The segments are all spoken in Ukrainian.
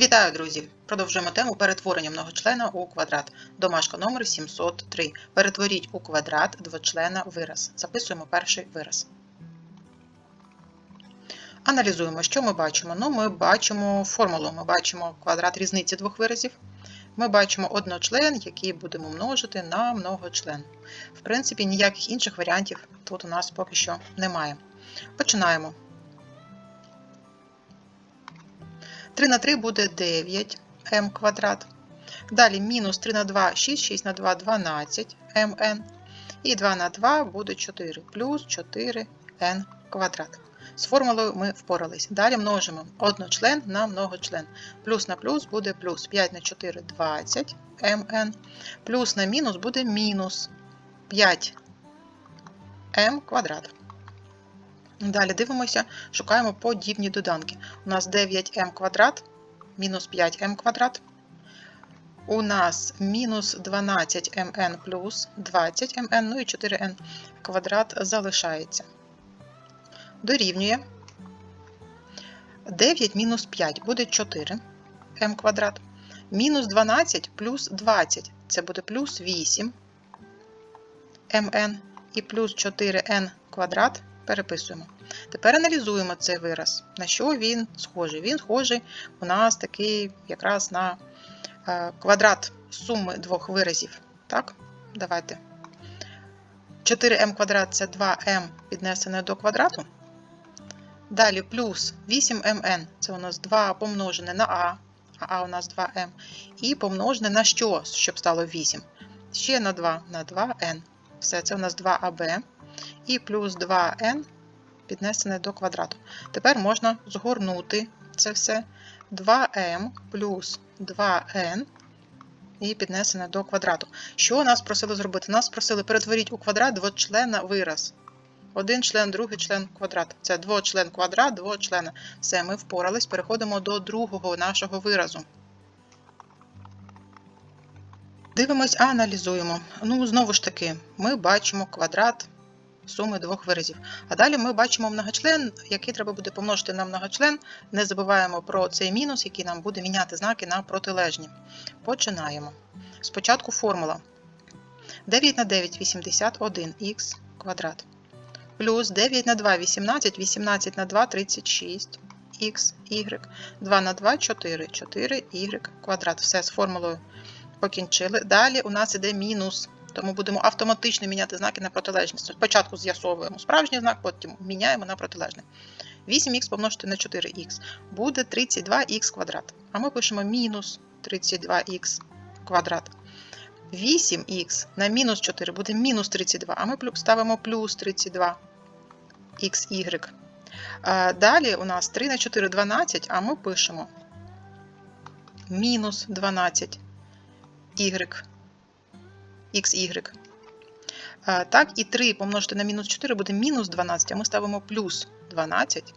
Вітаю, друзі! Продовжуємо тему перетворення многочлена у квадрат. Домашка номер 703. Перетворіть у квадрат двочлена вираз. Записуємо перший вираз. Аналізуємо, що ми бачимо. Ну, ми бачимо формулу, ми бачимо квадрат різниці двох виразів. Ми бачимо одночлен, який будемо множити на многочлен. В принципі, ніяких інших варіантів тут у нас поки що немає. Починаємо. 3 на 3 буде 9 м квадрат. Далі мінус 3 на 2 6, 6 на 2 12 мн. І 2 на 2 буде 4 плюс 4n квадрат. З формулою ми впорались. Далі множимо одночлен на многочлен. Плюс на плюс буде плюс 5 на 4 20 мн. Плюс на мінус буде мінус 5 м квадрат. Далі дивимося, шукаємо подібні доданки. У нас 9m квадрат, мінус 5m квадрат. У нас мінус 12mn плюс 20mn, ну і 4n квадрат залишається. Дорівнює 9 мінус 5 буде 4m квадрат. Мінус 12 плюс 20 це буде плюс 8 mn і плюс 4n квадрат переписуємо. Тепер аналізуємо цей вираз. На що він схожий? Він схожий у нас такий якраз на квадрат суми двох виразів. Так, давайте. 4m квадрат це 2m піднесене до квадрату. Далі плюс 8mn це у нас 2 помножене на а, а у нас 2m. І помножене на що, щоб стало 8. Ще на 2 на 2n. Все, це у нас 2аб. І плюс 2n піднесене до квадрату. Тепер можна згорнути це все 2m плюс 2n і піднесене до квадрату. Що нас просили зробити? Нас просили перетворити у квадрат двочлена вираз. Один член, другий член квадрат. Це двочлен квадрат, двочлена. Все, ми впорались. Переходимо до другого нашого виразу. Дивимось, аналізуємо. Ну, знову ж таки, ми бачимо квадрат суми двох виразів. А далі ми бачимо многочлен, який треба буде помножити на многочлен. Не забуваємо про цей мінус, який нам буде міняти знаки на протилежні. Починаємо. Спочатку формула. 9 на 9 81х квадрат. Плюс 9 на 2 18, 18 на 2 36 х, y, 2 на 2 4, 4y квадрат. Все з формулою покінчили. Далі у нас іде мінус. Тому будемо автоматично міняти знаки на протилежність. Спочатку з'ясовуємо справжній знак, потім міняємо на протилежний. 8х помножити на 4х буде 32х квадрат. А ми пишемо мінус 32х квадрат. 8х на мінус 4 буде мінус 32, а ми ставимо плюс 32 xy. Далі у нас 3 на 4 12, а ми пишемо мінус 12 y xy. Так, і 3 помножити на мінус 4 буде мінус 12, а ми ставимо плюс 12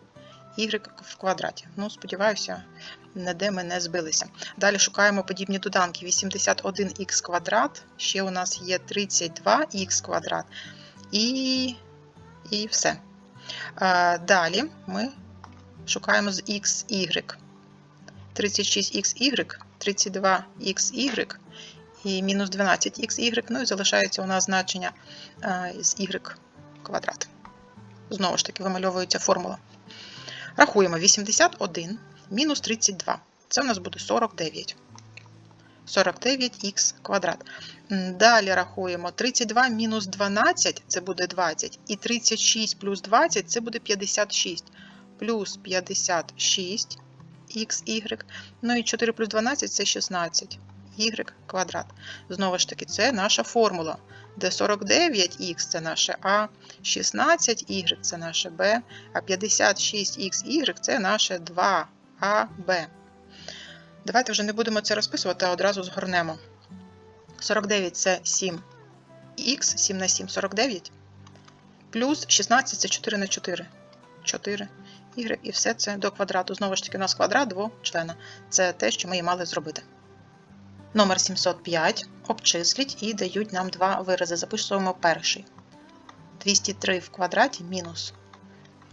y в квадраті. Ну, сподіваюся, ніде ми не збилися. Далі шукаємо подібні доданки. 81х квадрат, ще у нас є 32х квадрат. І, і все. Далі ми шукаємо з xy. 36xy, 32xy і мінус 12xy, ну і залишається у нас значення з y квадрат. Знову ж таки, вимальовується формула. Рахуємо 81 мінус 32. Це у нас буде 49. 49х квадрат. Далі рахуємо 32 мінус 12 це буде 20. І 36 плюс 20 це буде 56. Плюс 56 xy. Ну і 4 плюс 12 це 16 y квадрат. Знову ж таки, це наша формула, де 49х це наше А, 16y це наше Б, а 56xy це наше 2АБ. Давайте вже не будемо це розписувати, а одразу згорнемо. 49 це 7х, 7 на 7 49. Плюс 16 це 4 на 4. 4 y, і все це до квадрату. Знову ж таки, у нас квадрат двочлена. Це те, що ми і мали зробити. Номер 705 обчисліть і дають нам два вирази. Записуємо перший. 203 в квадраті мінус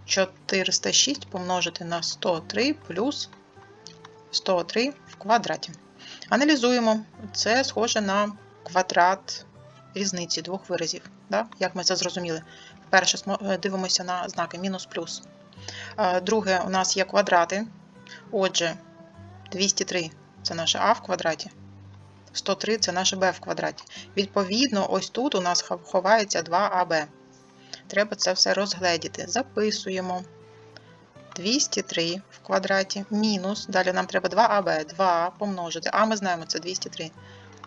406 помножити на 103 плюс 103 в квадраті. Аналізуємо. Це схоже на квадрат різниці двох виразів. Да? Як ми це зрозуміли? Перше е, дивимося на знаки мінус плюс. Е, Друге, у нас є квадрати. Отже, 203 це наше а в квадраті. 103 це наше b в квадраті. Відповідно, ось тут у нас ховається 2аб. Треба це все розгледіти. Записуємо 203 в квадраті мінус. Далі нам треба 2аб. 2 помножити. А ми знаємо, це 203.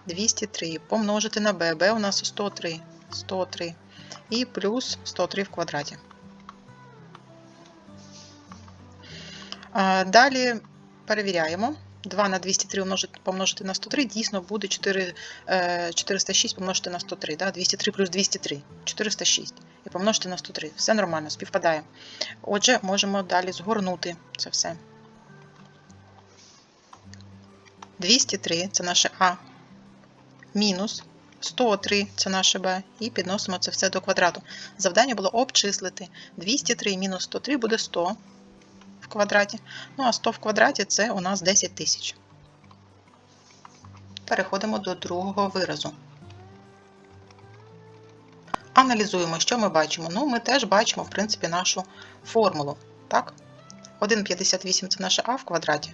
203 помножити на b. b у нас 103. 103. І плюс 103 в квадраті. Далі перевіряємо. 2 на 203 умножити- помножити на 103 дійсно буде 4, е, 406 помножити на 103. Да? 203 плюс 203 406. І помножити на 103. Все нормально, співпадає. Отже, можемо далі згорнути це все. 203 це наше А. Мінус 103 це наше Б. І підносимо це все до квадрату. Завдання було обчислити. 203 мінус 103 буде 100 в квадраті. Ну а 100 в квадраті це у нас 10 тисяч. Переходимо до другого виразу. Аналізуємо, що ми бачимо. Ну, ми теж бачимо, в принципі, нашу формулу. Так? 1,58 це наше А в квадраті.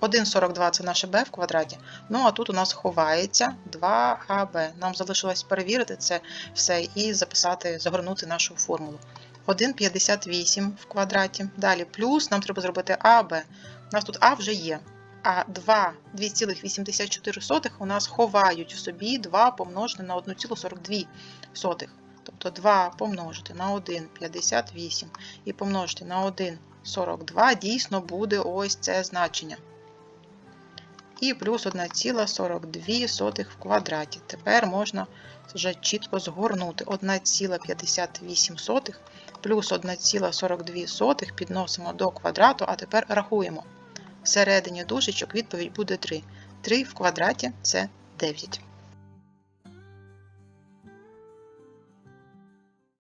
1,42 це наше Б в квадраті. Ну, а тут у нас ховається 2АБ. Нам залишилось перевірити це все і записати, загорнути нашу формулу. 1,58 в квадраті. Далі плюс нам треба зробити АБ. У нас тут А вже є. А 2, 2,84 у нас ховають у собі 2 помножити на 1,42. Тобто 2 помножити на 1,58 і помножити на 1,42 дійсно буде ось це значення. І плюс 1,42 в квадраті. Тепер можна вже чітко згорнути 1,58 плюс 1,42 підносимо до квадрату, а тепер рахуємо. Всередині дужечок відповідь буде 3. 3 в квадраті це 9.